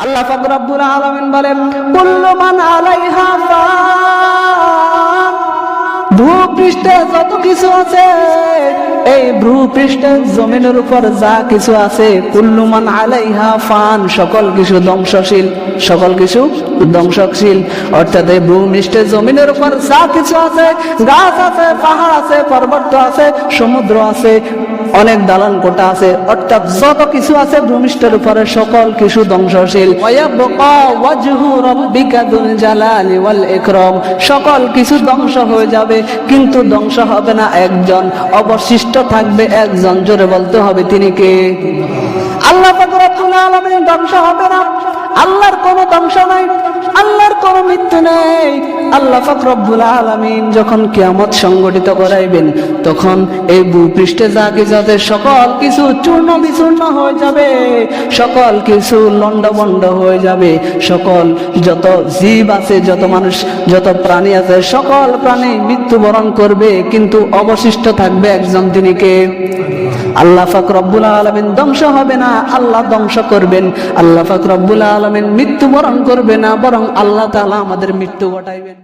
আল্লাহ পাক আব্দুল আলমিন বলেন মূল্যবান মান আলাইহা ভূপৃষ্ঠে যত কিছু আছে এই ভূপৃষ্ঠে জমিনের উপর যা কিছু আছে, কুল্লুমান আলাইহা ফান, সকল কিছু ধ্বংসশীল, সকল কিছু ধ্বংসশীল। অর্থাৎ এই ভূপৃষ্ঠে জমিনের উপর যা কিছু আছে, গাছ আছে, পাহাড় আছে, পর্বত আছে, সমুদ্র আছে, অনেক দালান কোটা আছে। অর্থাৎ যত কিছু আছে ভূমিষ্ঠের উপরে সকল কিছু ধ্বংসশীল। সকল কিছু ধ্বংস হয়ে যাবে, কিন্তু ধ্বংস হবে না একজন। অবশিষ্ট থাকবে একজন, জোরে বলতে হবে তিনি কে? আল্লাহ রব্বুল ধ্বংস হবে না। আল্লাহর কোনো ধ্বংস নাই, আল্লাহর কোনো মৃত্যু নেই। আল্লাহ পাক রব্বুল আলামিন যখন কিয়ামত সংগঠিত করাইবেন, তখন এই ভূপৃষ্ঠে যা আছে সকল কিছু চূর্ণ বিচূর্ণ হয়ে যাবে, সকল কিছু লন্ডভন্ড হয়ে যাবে, সকল যত জীব আছে, যত মানুষ, যত প্রাণী আছে, সকল প্রাণী মৃত্যুবরণ করবে, কিন্তু অবশিষ্ট থাকবে একজন তিনি কে? আল্লাহ রব্বুল আলামিন ধ্বংস হবে না, আল্লাহ ধ্বংস করবেন। আল্লাহ রব্বুল আলামিন মৃত্যুবরণ করবে না, বরং আল্লাহ তাআলা আমাদের মৃত্যু ঘটাইবেন।